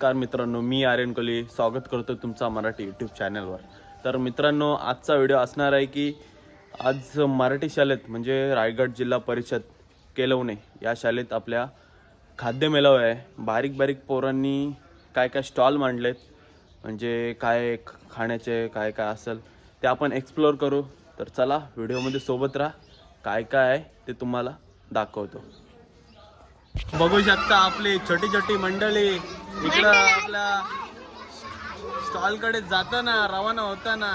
नमस्कार मित्रांनो मी आर्यन कोहली स्वागत करतो तुमचा मराठी यूट्यूब चॅनलवर तर मित्रांनो आजचा व्हिडिओ असणार आहे की आज मराठी शाळेत म्हणजे रायगड जिल्हा परिषद केलवणे या शाळेत आपल्या खाद्य मेळावा आहे. बारीक बारीक पोरांनी काय काय स्टॉल मांडलेत म्हणजे काय खाण्याचे काय काय असेल ते आपण एक्सप्लोअर करू. तर चला व्हिडिओमध्ये सोबत राहा. काय काय आहे ते तुम्हाला दाखवतो. बघू शकता आपली छोटी छोटी मंडळी. इकडं आपल्या स्टॉलकडे जाताना रवाना होताना.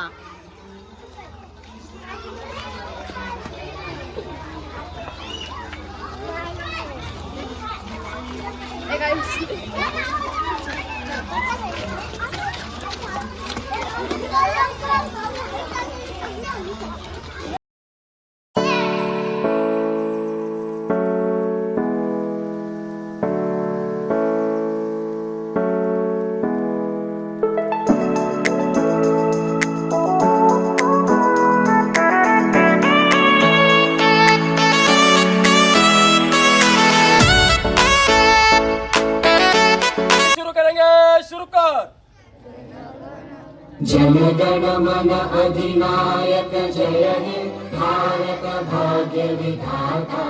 अधिनायक जय हे। भारत भाग्य विधाता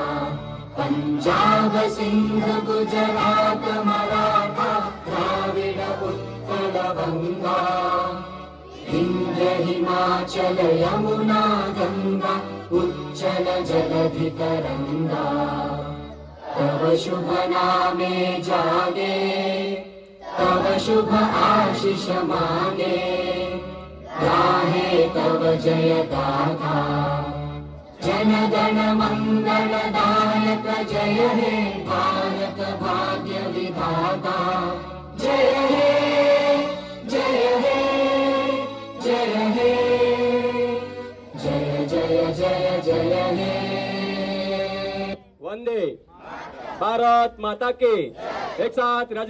पंजाब सिंध गुजरात मराठा द्राविड उत्कल गंगा इंद्र हिमाचल यमुना गंगा उच्चल जलधि तरंगा तव शुभ नामे जागे तव शुभ आशिष मागे गाहे तव जय गाथा जन गण मंगल दायक जय हे भारत भाग्य विधाता। जय हे जय हे जय हे। जय जय जय जय हे। वन्दे भारत माता के। एक साथ राज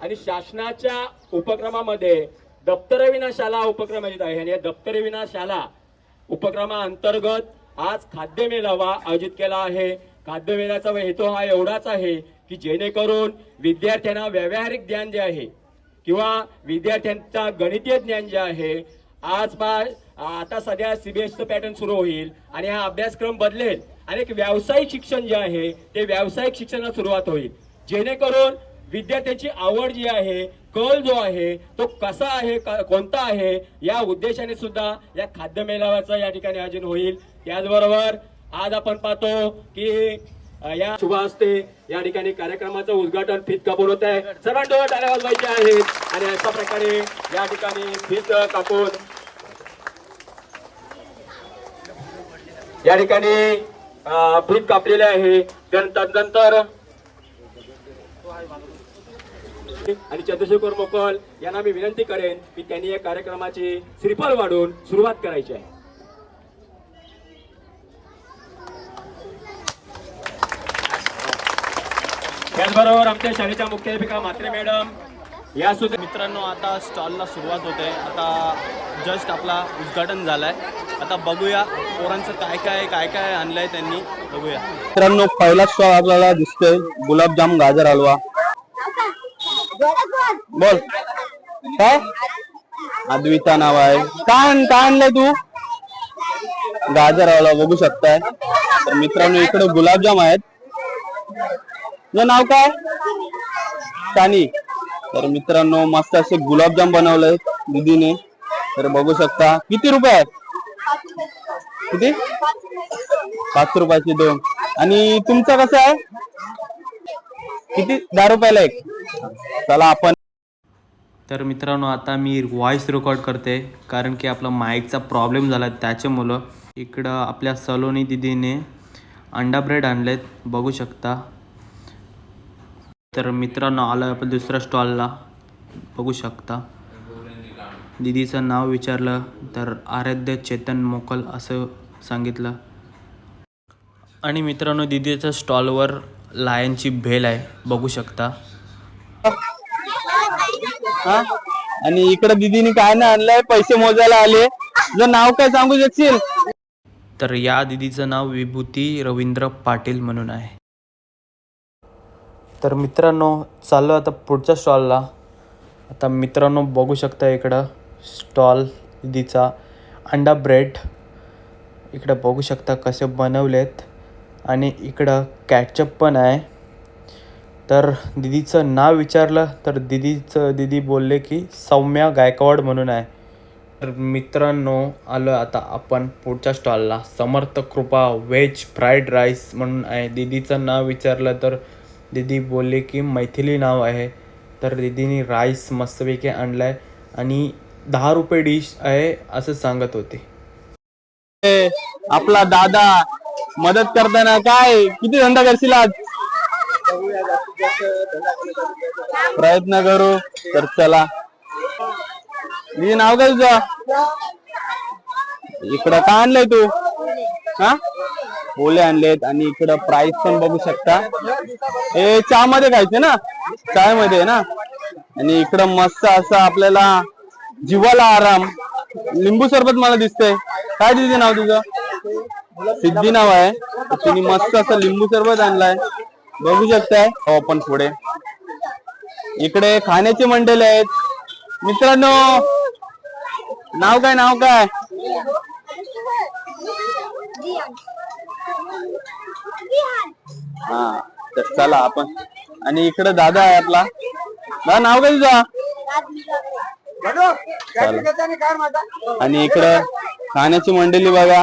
आणि शासनाच्या उपक्रमामध्ये दप्तरविना शाला उपक्रम येत आहे. आणि या दप्तरविना शाला उपक्रमाअंतर्गत आज खाद्य मेळावा आयोजित केला आहे. खाद्य मेळ्याचा हेतू हा एवढाच आहे की जेणेकरून विद्यार्थ्यांना व्यावहारिक ज्ञान जे आहे किंवा विद्यार्थ्यांचा गणितीय ज्ञान जे आहे आज पा आता सध्या सीबीएसचं पॅटर्न सुरू होईल आणि हा अभ्यासक्रम बदलेल. आणि एक व्यावसायिक शिक्षण जे आहे ते व्यावसायिक शिक्षणाला सुरुवात होईल. जेणेकरून विद्यार्थ्याची आवड जी आहे कल जो आहे तो कसा आहे कोणता आहे या उद्देशाने सुद्धा या खाद्य मेळाव्याचं या ठिकाणी आयोजन होईल. त्याचबरोबर आज आपण पाहतो की या शुभ हस्ते या ठिकाणी कार्यक्रमाचं उद्घाटन फीत कापून होत आहे. सर्वांना टाळ्या वाजवायच्या आहेत आणि अशा प्रकारे या ठिकाणी फीत कापून या ठिकाणी फीत कापलेले आहे. त्यानंतर आणि चंद्रशेखर मोकल यांना मी विनंती करेन की त्यांनी या कार्यक्रमाची श्रीफळ वाढून सुरुवात करायची आहे. त्याचबरोबर आमच्या शाळेच्या मुख्याध्यापिका म्हात्रे मॅडम या सुद्धा मित्रांनो आता स्टॉलला सुरुवात होते आता जस्ट आपला उद्घाटन झालाय. आता बघूया पोरांचं काय काय काय काय आणलंय त्यांनी. बघूया. मित्रांनो पहिला स्टॉल आपल्याला दिसतोय गुलाबजाम गाजर हलवा. बोल. काय? अद्विता नाव आहे. काय काय आणलंय तू. गाजर बघू शकताय. तर मित्रांनो इकडे गुलाबजाम आहेत. तुझं नाव काय? सानी. तर मित्रांनो मस्त असे गुलाबजाम बनवलंय दीदीने. तर बघू शकता. किती रुपये आहेत? किती? पाच रुपयाचे दोन. आणि तुमचं कसं आहे? किती? दहा रुपयाला एक. चला आपण तर मित्रांनो आता मी व्हॉइस रेकॉर्ड करते कारण की आपला माईकचा प्रॉब्लेम झाला त्याच्यामुळं इकडं आपल्या सलोनी दिदीने अंडा ब्रेड आणलेत बघू शकता. तर मित्रांनो आलं आपण दुसऱ्या स्टॉलला बघू शकता. दिदीचं नाव विचारलं तर आराध्य चेतन मोकल असं सांगितलं. आणि मित्रांनो दिदीच्या स्टॉलवर लायनची भेल आहे बघू शकता. हा? आणि इकडे दिदीने काय नाही आणलंय पैसे मोजायला आले. तुझं नाव काय सांगू शकशील? तर या दिदीचं नाव विभूती रवींद्र पाटील म्हणून आहे. तर मित्रांनो चाललो आता पुढच्या स्टॉलला. आता मित्रांनो बघू शकता इकडं स्टॉल दिदीचा अंडा ब्रेड. इकडं बघू शकता कसे बनवलेत. आणि इकडं कॅचअप पण आहे. तर दिदीचं नाव विचारलं तर दिदीचं दिदी बोलले की सौम्या गायकवाड म्हणून आहे. तर मित्रांनो आलो आता आपण पुढच्या स्टॉलला. समर्थ कृपा व्हेज फ्राईड राईस म्हणून आहे. दिदीचं नाव विचारलं तर दिदी बोलले की मैथिली नाव आहे. तर दिदीने राईस मस्तपैकी आणलाय आणि दहा रुपये डिश आहे असं सांगत होते. आपला दादा मदत करताना काय? किती धंदा करशील आज? प्रयत्न करू तर चला. मी नाव काय तुझं? इकडं काय आणलंय तू? हा? ओले आणलेत आणि इकडं प्राइस पण बघू शकता. हे चहा मध्ये खायचे ना? चायमध्ये ना? आणि इकडं मस्त असं आपल्याला जीवाला आराम. लिंबू सरबत मला दिसतंय. काय दिसते नाव तुझं? सिद्धी नाव आहे. तिने मस्त असं लिंबू सरबत आणलाय. बघू शकताय. हो आपण पुढे. इकडे खाण्याचे मंडळ आहेत. मित्रांनो नाव काय नाव काय? हा तर चला आपण. आणि इकडे दादा आहे आपला. दादा नाव काय तुझा. आणि इकडं खाण्याची मंडळी बघा.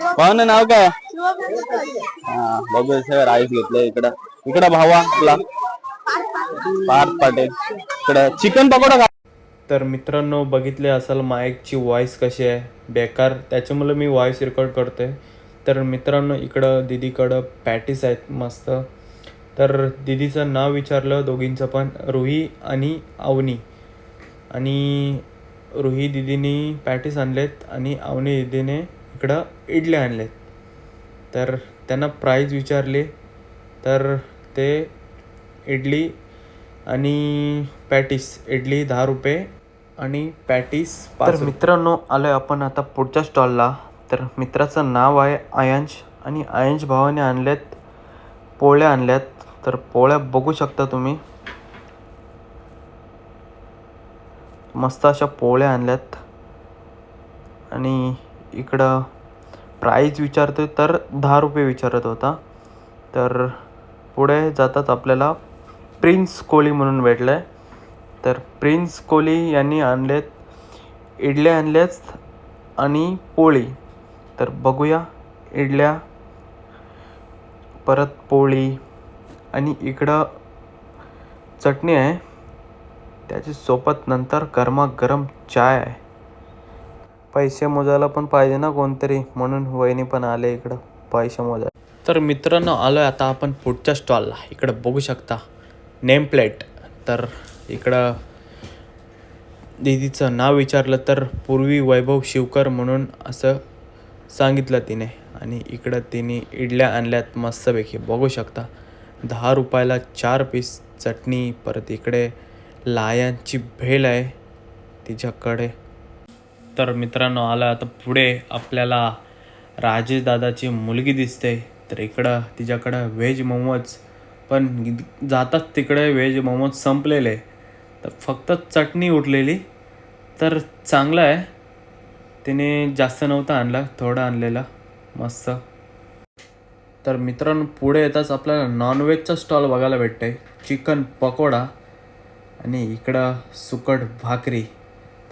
भावानं नाव काय? हा बघू सर राईस घेतलं इकडं. इकडं भावा आपला पार्थ पाटील. इकडं चिकन पकोडा खा. तर मित्रांनो बघितले असाल माईकची व्हॉइस कशी आहे? बेकार. त्याच्यामुळे मी व्हॉइस रेकॉर्ड करतोय. तर मित्रांनो इकडं दिदीकडं पॅटीस आहेत मस्त. तर दिदीचं नाव विचारलं दोघींचं पण. रुही आणि अवनी. आणि रुही दिदीने पॅटीस आणलेत आणि अवनी दिदीने इकडं इडले आणलेत तर त्यांना प्राईज विचारली. तर ते इडली आणि पॅटीस इडली दहा रुपये आणि पॅटीस तर मित्रांनो आलोय आपण आता पुढच्या स्टॉलला तर मित्राचं नाव आहे आयांश आणि आयांश भावाने आणल्यात पोळ्या आणल्यात. तर पोळ्या बघू शकता तुम्ही. मस्त अशा पोळ्या आणल्यात. आणि इकडं प्राईज विचारतो आहे तर दहा रुपये विचारत होता. तर पुढे जातात आपल्याला प्रिन्स कोहली म्हणून भेटलं आहे तर प्रिन्स कोहली यांनी आणलेत इडल्या आणल्यात आणि पोळी. तर बघूया इडल्या परत पोळी आणि इकडं चटणी आहे. त्याची नंतर गरमागरम चाय आहे. पैसे मोजायला पण पाहिजे ना कोणतरी. म्हणून वहिनी पण आले इकडं पैसे मोजायला. तर मित्रांनो आलो आहे आता आपण पुढच्या स्टॉलला इकडं बघू शकता. नेम प्लेट तर इकडं दीदीचं नाव विचारलं तर पूर्वी वैभव शिवकर म्हणून असं सांगितलं तिने. आणि इकडं तिने इडल्या आणल्यात मस्तपैकी. बघू शकता. दहा रुपयाला चार पीस चटणी परत इकडे लायांची भेल आहे तिच्याकडे. तर मित्रांनो आलं आता पुढे आपल्याला राजेश दादाची मुलगी दिसते. तर इकडं तिच्याकडं व्हेज मोमोज. पण जातात तिकडे व्हेज मोमोज संपलेले. तर फक्त चटणी उठलेली तर चांगलं आहे. तिने जास्त नव्हतं आणलं थोडं आणलेलं. मस्त. तर मित्रांनो पुढे येताच आपल्याला नॉनव्हेजचा स्टॉल बघायला भेटतंय. चिकन पकोडा आणि इकडं सुकट भाकरी.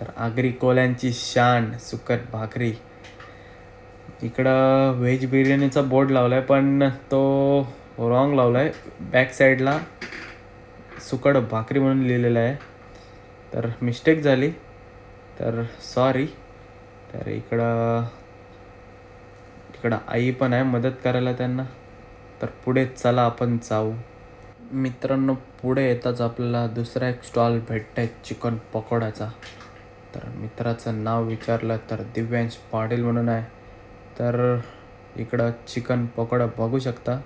तर आगरी कोल्यांची शान सुकट भाकरी. इकडं व्हेज बिर्याणीचा बोर्ड लावला आहे पण तो रॉंग लावलाय. बॅक साईडला सुकट भाकरी म्हणून लिहिलेलं आहे. तर मिस्टेक झाली. तर सॉरी तर इकडं इकडं आई पण आहे मदत करायला त्यांना. तर पुढे चला आपण जाऊ. मित्रांनो पुढे येताच आपल्याला दुसरा एक स्टॉल भेटत आहे चिकन पकोड्याचा. तर मित्राचं नाव विचारलं तर दिव्यांश पाटील म्हणून आहे. तर इकडं चिकन पकोडा बघू शकता.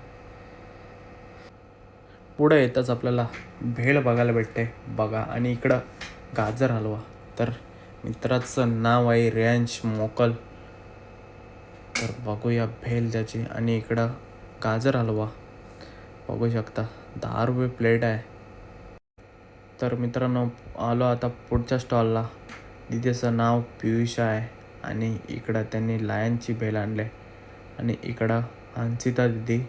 पुढं येताच आपल्याला भेळ बघायला भेटते. बघा आणि इकडं गाजर हलवा. तर मित्राचं नाव आहे रेयांश मोकल. तर बघूया भेल त्याची. आणि इकडं गाजर हलवा. बघू शकता दहा रुपये प्लेट आहे. तर मित्रांनो आलो आता पुढच्या स्टॉलला. दिदीचं नाव पियुष आहे आणि इकडं त्यांनी लायनची भेल आणले. आणि इकडं अंशिता दिदी.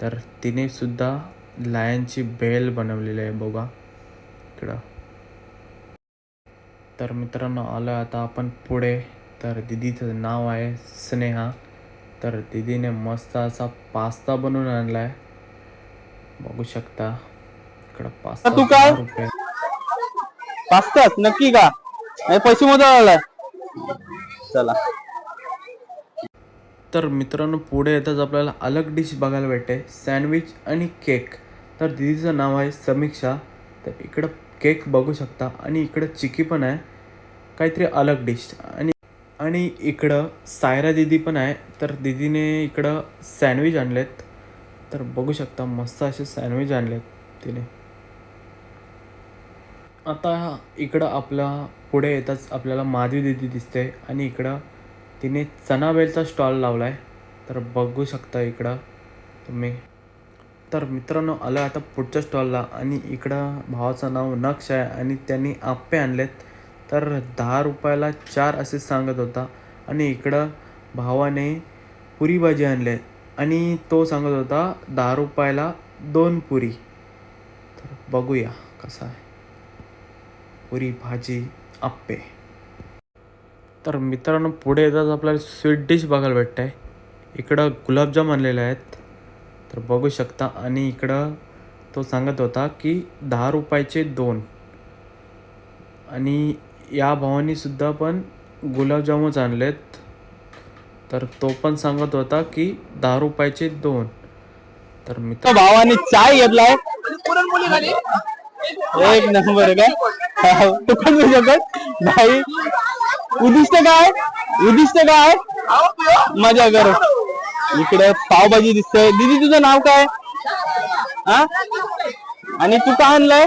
तर तिने सुद्धा लायनची भेल बनवलेली आहे बघा. इकडं. तर मित्रांनो आलो आता आपण पुढे. तर दिदीचं नाव आहे स्नेहा. तर दिदीने मस्त असा पास्ता बनवून आणला आहे बघू शकता. इकडं पास्ता रुपये पाचताच नक्की का? नाही पैसे मोजायला आलाय चला. तर मित्रांनो पुढे येताच आपल्याला अलग डिश बघायला भेटते. सँडविच आणि केक तर दिदीचं नाव आहे समीक्षा. तर इकडं केक बघू शकता आणि इकडं चिकी पण आहे. काहीतरी अलग डिश आणि आणि इकडं सायरा दिदी पण आहे. तर दिदीने इकडं सँडविच आणलेत. तर बघू शकता मस्त असे सँडविच आणलेत तिने. आता इकडं आपला पुढे येताच आपल्याला माधवी दिदी दिसते आणि इकडं तिने चणाबेलचा स्टॉल लावला आहे तर बघू शकता इकडं तुम्ही. तर मित्रांनो आलं आता पुढच्या स्टॉलला आणि इकडं भावाचं नाव नक्ष आहे आणि त्यांनी आप्पे आणलेत. तर दहा रुपयाला चार असे सांगत होता आणि इकडं भावाने पुरी भाजी आणले आणि तो सांगत होता दहा रुपयाला दोन पुरी. तर बघूया कसा आहे. पुरी भाजी. आप्पे तर मित्रांनो पुढे येतात आपल्याला स्वीट डिश बघायला भेटत आहे इकडं गुलाबजाम आणलेले आहेत. तर बघू शकता. आणि इकडं तो सांगत होता की दहा रुपयाचे दोन. आणि या भावानी सुद्धा पण गुलाबजामच आणलेत. तर तो पण सांगत होता की दहा रुपयाचे दोन. तर मित्र भावाने चाय घेतलाय. एक नंबर का तू पण घेऊ शकत भाई उद्दिष्ट काय? उद्दिष्ट काय? मजा कर. इकडे पावभाजी दिसते दीदी तुझं नाव काय? हा? आणि तू काय आणलंय?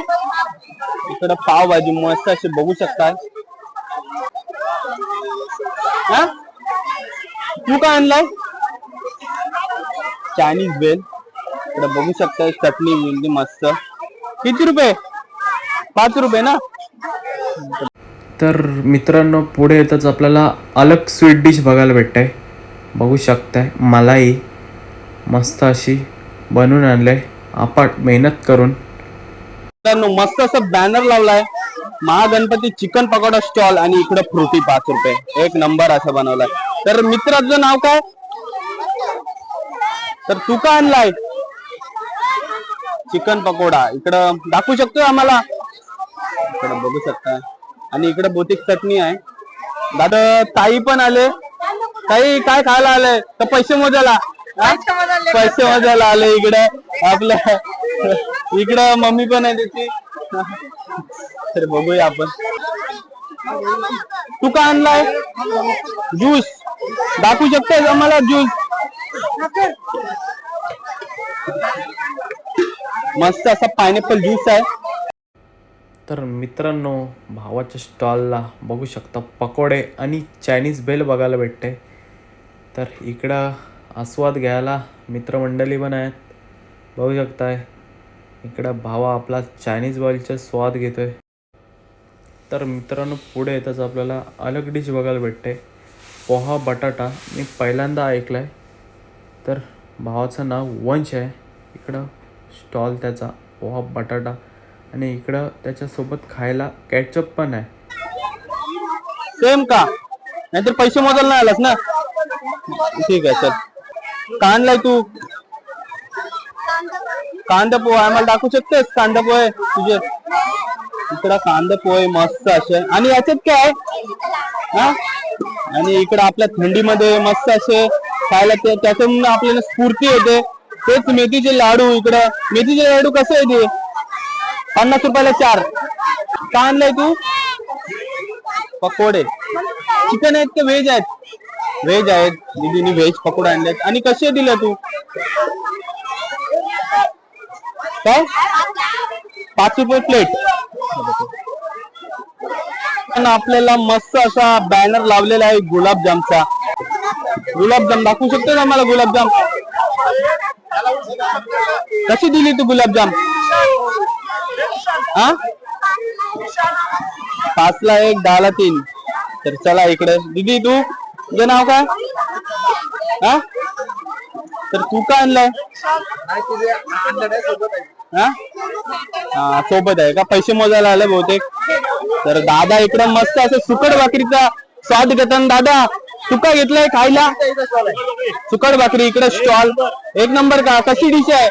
इकडे पावभाजी मस्त अशी बघू शकता हा? तू काय आणलाय? चायनीज बेल. इकडे बघू शकता चटणी बिटणी मस्त. किती रुपये? पाच रुपये ना? तर मित्रांनो पुढे येताच आपल्याला अलग स्वीट डिश बघायला भेटते बघू शकताय मलाई मस्त अशी बनवून आणले आपण मेहनत करून. मित्रांनो मस्त असं बॅनर लावलाय. महागणपती चिकन पकोडा स्टॉल आणि इकडे फ्रुटी पाच रुपये. एक नंबर असं बनवलाय. तर मित्र तुझं नाव काय? तर तू का आणलाय? चिकन पकोडा. इकडं दाखवू शकतो आम्हाला? इकडे बघू शकता. आणि इकडे बहुतेक चटणी आहे. दादा ताई पण आले. ताई काय खायला आले? तर पैसे मोजायला? पैसे मोजायला. आले इकडे. आपल्या इकडं मम्मी पण आहे त्याची. तर बघूया आपण. तू का आणलाय? ज्यूस. दाखवू शकतेस आम्हाला ज्यूस? मस्त असा पायनॅपल ज्यूस आहे. तर मित्रांनो भावाच्या स्टॉलला बघू शकता पकोडे आणि चायनीज बेल बघायला भेटते. तर इकडं आस्वाद घ्यायला मित्रमंडळी पण आहेत. बघू शकताय इकडं भावा आपला चायनीज बॉईलचा स्वाद घेतोय. तर मित्रांनो पुढे येताच आपल्याला अलग डिश बघायला भेटते. पोहा बटाटा मी पहिल्यांदा ऐकलाय. तर भावाचं नाव वंश आहे. इकडं स्टॉल त्याचा पोहा बटाटा. आणि इकडं त्याच्यासोबत खायला कॅचअप पण आहे. सेम का? नाहीतर पैसे मोजायला नाही आलास ना? ठीक आहे चल. का आणलाय तू. कांदा पोहे आम्हाला दाखवू शकतेस कांदा पोहे? तुझे. इकडं कांदा पोहे मस्त असे. आणि याच्यात काय? आहे? हा? आणि इकडं आपल्या थंडीमध्ये मस्त असे खायला ते त्याच्यातून आपल्याला स्फूर्ती येते तेच मेथीचे लाडू इकडं. मेथीचे लाडू कसे आहे ते पन्नास रुपयाला चार. का आणलाय तू? पकोडे. चिकन आहेत का व्हेज आहेत? व्हेज आहेत. दीदीने व्हेज पकोडे आणलेत. आणि कसे दिले तू? काय? पाच रुपये प्लेट पण आपल्याला मस्त असा बॅनर लावलेला आहे गुलाबजामचा. गुलाबजाम दाखवू शकतो ना मला गुलाबजाम? कशी दिली तू गुलाबजाम? हा? पाचला एक दहाला तीन. तर चला इकडे. दिदी तू? तुझं नाव काय? हा? तर तू का आणलाय? हा? सोबत आहे का? पैसे मोजायला आले बहुतेक. तर दादा इकडे मस्त असं सुकट भाकरीचा स्वाद घेताना दादा तू काय घेतलाय खायला? सुकट भाकरी इकडे स्टॉल. एक नंबर का? कशी डिश आहे?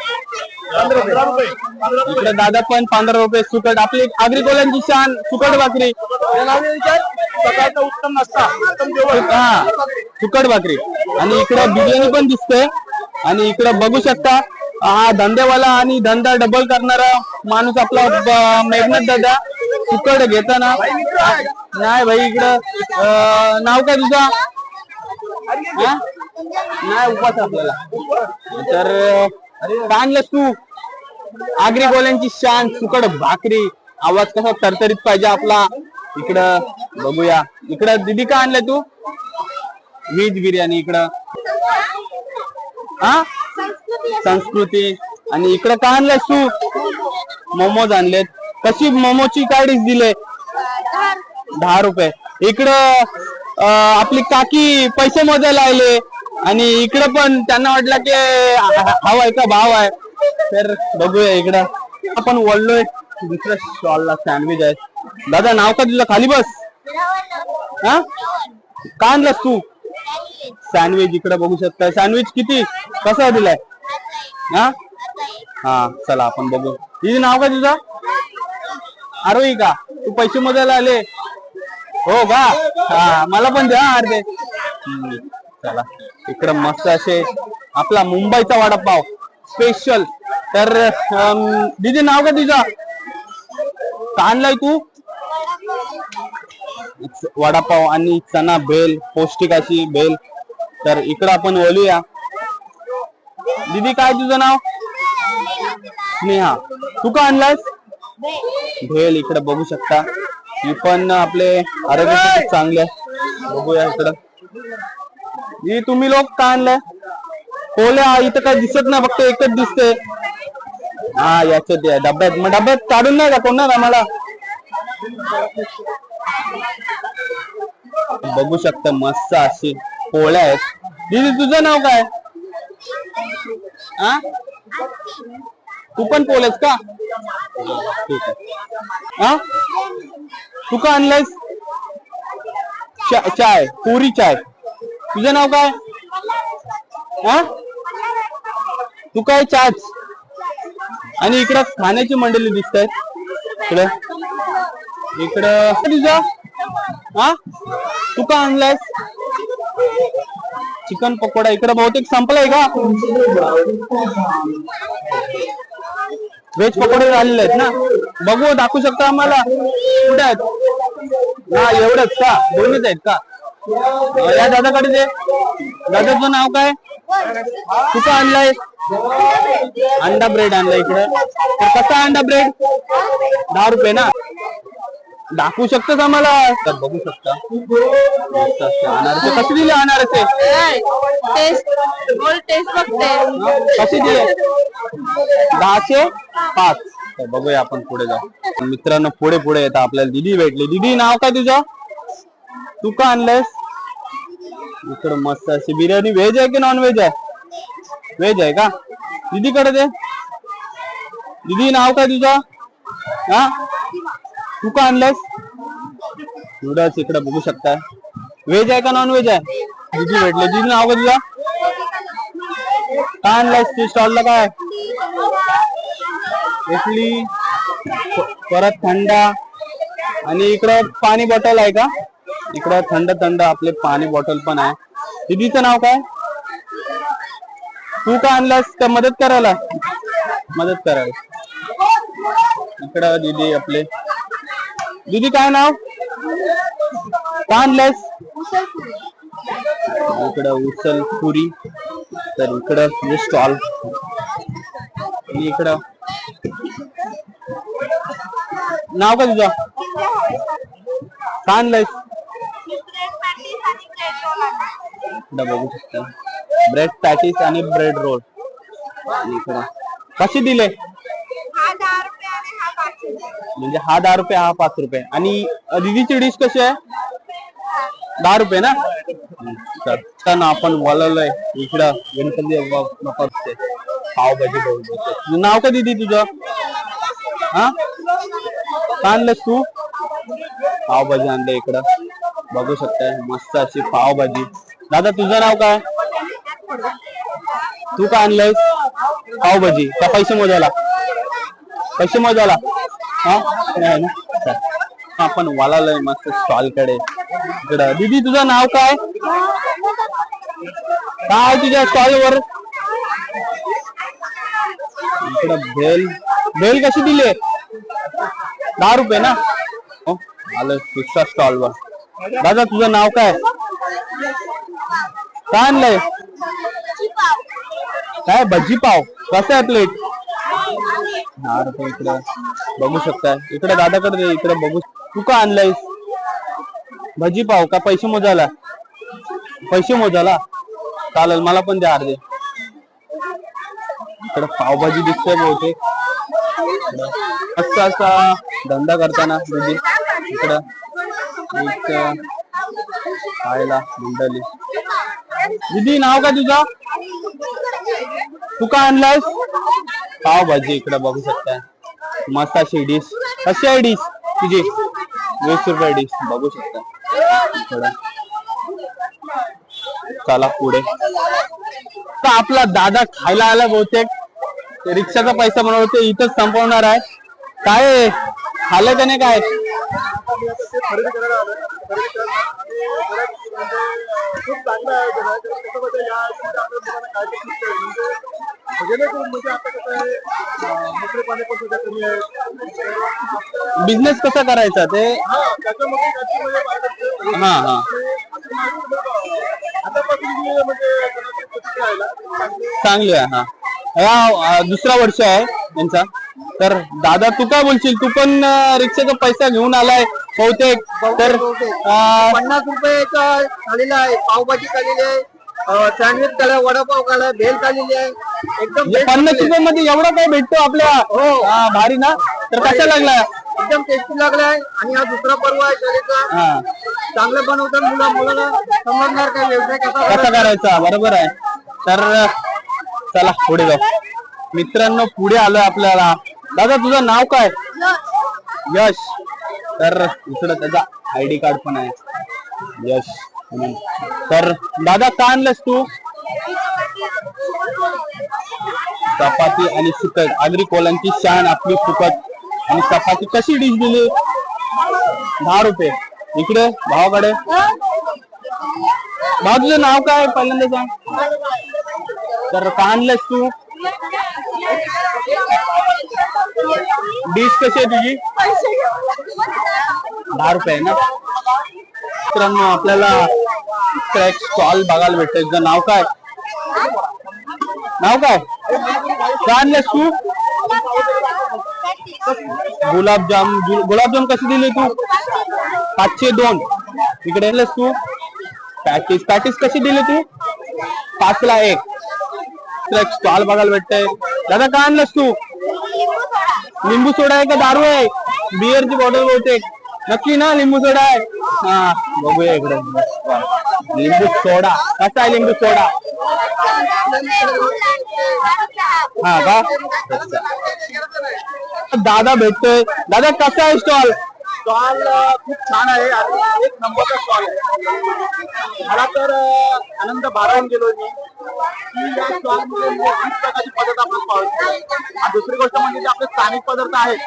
इकडे दादा पण पंधरा रुपये सुकट. आपली आगरी कोल्यांची शान सुकट भाकरी. उत्तम हा सुकट भाकरी. आणि इकडे बिर्याणी पण दिसते आणि इकडे बघू शकता हा धंदेवाला आणि धंदा डबल करणारा माणूस आपला मेघनाथ दादा. सुकट घेताना. नाही भाई इकडं नाव काय तुझा? नाही उपास आपल्याला. तर काय आणलंस तू. आगरी गोल्यांची शान सुकट भाकरी. आवाज कसा तरतरीत पाहिजे आपला. इकडं बघूया. इकडं दिदी का आणलं तू? व्हेज बिर्याणी इकडं. हा? संस्कृती. आणि इकडं का आणलं तू? मोमोज आणलेत. कशी मोमोची काय डिश दिले? दहा रुपये. इकडं आपली काकी पैसे मोजायला आले आणि इकडं पण त्यांना वाटलं की हाव आहे का भाव आहे. तर बघूया इकडं. आपण वळलोय दुसऱ्या स्टॉलला सँडविच आहे. दादा नाव का तुझं? खाली बस. हा? का आणलास तू? सँडविच इकडे बघू शकता सँडविच किती? कसं दिलाय? हा? हा चला आपण बघू. तिचे नाव का तुझं? आरोही का? तू पैसे मोजायला आले? हो का? हा मला पण द्या अर्धे. चला. इकडं मस्त असे आपला मुंबईचा वडापाव स्पेशल तर दिदी नाव का तुझं? का आणलाय तू? वडापाव आणि चना बेल पौष्टिकाची बेल भेल. तर इकडं आपण ओलूया दीदी काय तुझं नाव? स्नेहा. तू का आणलायस? भेल इकडे बघू शकता. ही पण आपले आरोग्यासाठी चांगले बघूया इकडं. ही तुम्ही लोक का आणलंय? कोल्या इथं काय दिसत नाही फक्त एकच दिसते हा याच डब्यात. मग डब्यात काढून नाही का कोणणार आम्हाला? बघू शकता मस्त अशी पोळ्या आहेत. दिदी तुझं नाव काय? हा तू पण पोलेस का? ठीक आहे. हा तू का आणलंयस? चाय पुरी चाय. तुझं नाव काय? हा? तू काय चाच? आणि इकडं खाण्याची मंडळी दिसत आहेत इकडं. इकडं तुझं? हा? तू का आणलायस? चिकन पकोडा. इकडे बहुतेक संपलाय का? व्हेज पकोडे झालेले आहेत ना? बघू दाखवू शकता आम्हाला? कुठे आहेत? हा एवढंच का? दोनच आहेत का? या दादाकडे दे. दादाचं नाव काय? तू का आणलाय अंडा ब्रेड आणलाय इकडे. तर कसा अंडा ब्रेड दहा रुपये ना? दाखवू शकतोस आम्हाला? तर बघू शकता. अनारसे कसे दिले अनारसे टेस्ट बोल टेस्ट बघते कसे दिले? दहाशे पाच. तर बघूया आपण पुढे जाऊ. मित्रांनो पुढे पुढे येतात आपल्याला. दिदी भेटली. दिदी नाव काय तुझं? तू का आणलंयस? इकडं मस्त अशी बिर्याणी. व्हेज आहे की नॉन व्हेज आहे? व्हेज आहे का? दीदीकडे दे. दीदी नाव काय तुझं? हा? तू का आणलंस? नूडल्स इकडे बघू शकताय. व्हेज आहे का नॉन व्हेज आहे? दीदी भेटले. दीदी नाव का तुझं? काय आणलंस? तू स्टॉलला काय? इडली परत थंडा. आणि इकडं पाणी बॉटल आहे का? इकडं थंड थंड आपले पाणी बॉटल पण आहे. दिदीचं नाव काय? तू का आणलास? का मदत करायला? मदत करायला. इकडं दिदी आपले. दिदी काय नाव? का आणलंस? इकडं उचल पुरी. तर इकडं स्टॉल आणि इकडं. नाव का तुझं? का आणलंयस इकडं बघू शकता. ब्रेड पॅटीस आणि ब्रेड रोल कसे दिले? म्हणजे हा दहा रुपये हा पाच रुपये. आणि दीदीची डिश कशी आहे? दहा रुपये ना? छान आपण बोलवलंय इकडं गणपती पावभाजी बोलतो तुझं नाव का दीदी तुझं? हा? आणलंस तू? पावभाजी आणलं इकडं. बघू शकताय. मस्त अशी पावभाजी. दादा तुझं नाव काय? तू का आणलंय पावभाजी. का पैसे मोजायला? पैसे मोजायला? हा? नाही ना आपण वालालय मस्त स्टॉलकडे इकडं. दीदी तुझं नाव काय? काय तुझ्या स्टॉल वर इकडं भेल. भेल कशी दिली? दहा रुपये ना? हो, आलं दुसऱ्या स्टॉल वर दादा तुझं नाव काय? काय आणलंय? काय? भजी पाव. कसं आहे प्लेट दहा रुपये इकडे. बघू शकताय. इकडे दादाकडे दे इकडे बघू. तू का आणलायस? भजी पाव का? पैसे मोजायला? पैसे मोजायला? चालेल मला पण द्या अर्धे. इकडे पावभाजी दिसतोय बहुतेक. इकडं मस्त असा धंदा करताना दीदी इकडं एक खायला मंडळी. दीदी नाव का तुझा? तू का आणलायस? पावभाजी इकडे बघू शकताय. मस्त अशी डिश कशी आहे डिश तुझी? वीस रुपये डिश बघू शकता चला पुढे. तर आपला दादा खायला आला बहुतेक. रिक्षाचा पैसा बनवते इथंच संपवणार आहे. काय खाल्लं का नाही काय? खूप चांगलं आयोजन आहे कारण कसं म्हणजे या आपल्या मुलांना म्हणजे जेणेकरून म्हणजे आता कसं आहे पण कमी आहे बिझनेस कसा करायचा ते? हा त्याच्यामध्ये म्हणजे हा. हा आतापासून जी म्हणजे कोणाची प्रतिक्रिया आहे ना, चांगली चांगली आहे हा. हा दुसरा वर्ष आहे यांचा तर दादा तू काय बोलशील? तू पण अं, रिक्षाचा पैसा घेऊन आलाय. बहुतेक तर पन्नास रुपयाचा खालेला आहे पावभाजी खालेली आहे सँडविच खाला वडापाव खाला भेल खालेली आहे. एकदम म्हणजे पन्नास रुपये मध्ये एवढा काय भेटतो आपल्या हा, भारी ना? तर कसा लागला? एकदम टेस्टी लागलाय आणि हा दुसरा पर्व आहे शाळेचा. हा. चांगलं बनवतात मुलं मुलाला. समजणार काय व्यवसाय कसा कसा करायचा? बरोबर आहे. तर चला पुढे जाऊ. मित्रांनो पुढे आलोय आपल्याला. दादा तुझं नाव काय? यश. तर इकडं त्याचा आयडी कार्ड पण आहे. यश. तर दादा का आणलंस तू? चपाती आणि सुकट आगरी कोलांची शान आपली सुकट आणि चपाती कशी डिश दिली? दहा रुपये. इकडे भावाकडे. भाऊ तुझं नाव काय पहिल्यांदा सांग तर का आणलंस तू? डिश कशी आहे तुझी? दहा रुपये आहे ना? मित्रांनो आपल्याला इकडे स्टॉल बघायला भेटतो तुझं नाव काय? नाव काय? का आणलंस तू? गुलाबजाम गुलाबजाम कसे दिले तू? पाचशे दोन. इकडे आणलंस तू? पॅटीस पॅटीस कशी दिली तू? पाचला एक. इकडे स्टॉल बघायला भेटतंय. दादा का आणलंस तू? लिंबू सोडा आहे का? दारू आहे. बिअरची बॉटल बहुतेक. नक्की ना लिंबू सोडा. आहे हा बघूया इकडे. लिंबू सोडा. कसा आहे लिंबू सोडा? हा का दादा भेटतोय. दादा कसा आहे स्टॉल? स्टॉल खूप छान आहे. आणि एक नंबरचा स्टॉल आहे. मला तर आनंद बारावून गेलो मी. दुसरी गोष्ट म्हणजे आपले स्थानिक पदार्थ आहेत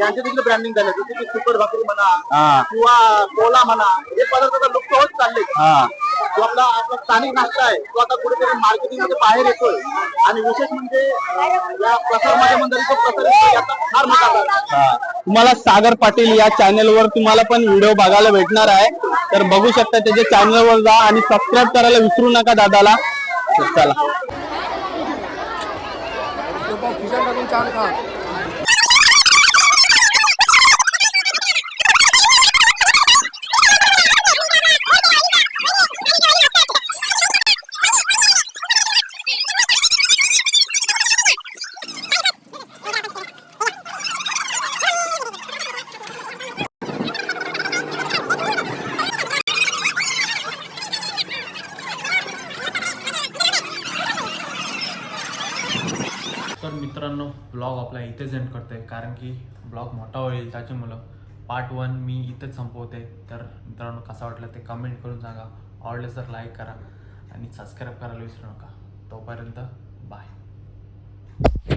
यांचे देखील ब्रँडिंग झाले. जसे की सुपर भाकरी म्हणा हा. किंवा कोला म्हणा हे पदार्थ आता लुप्त होत चालले. हा. जो आपला आपला स्थानिक नाश्ता आहे तो आता कुठेतरी मार्केटिंगमध्ये बाहेर येतोय. आणि विशेष म्हणजे या प्रसार माझ्या मंडळीचा प्रसार याचा फार मोठा. तुम्हाला सागर पाटील या चॅनल वर तुम्हाला पण व्हिडिओ बघायला भेटणार आहे. तर बघू शकता त्याच्या चॅनल वर जा आणि सबस्क्राईब करायला विसरू नका दादाला. चला तर मित्रांनो ब्लॉग आपला इथेच एंड करतोय. कारण की ब्लॉग मोठा होईल त्याच्यामुळं पार्ट वन मी इथेच संपवते. तर मित्रांनो कसा वाटला ते कमेंट करून सांगा. आवडलं तर लाईक करा. आणि सबस्क्राईब करायला विसरू नका. तोपर्यंत बाय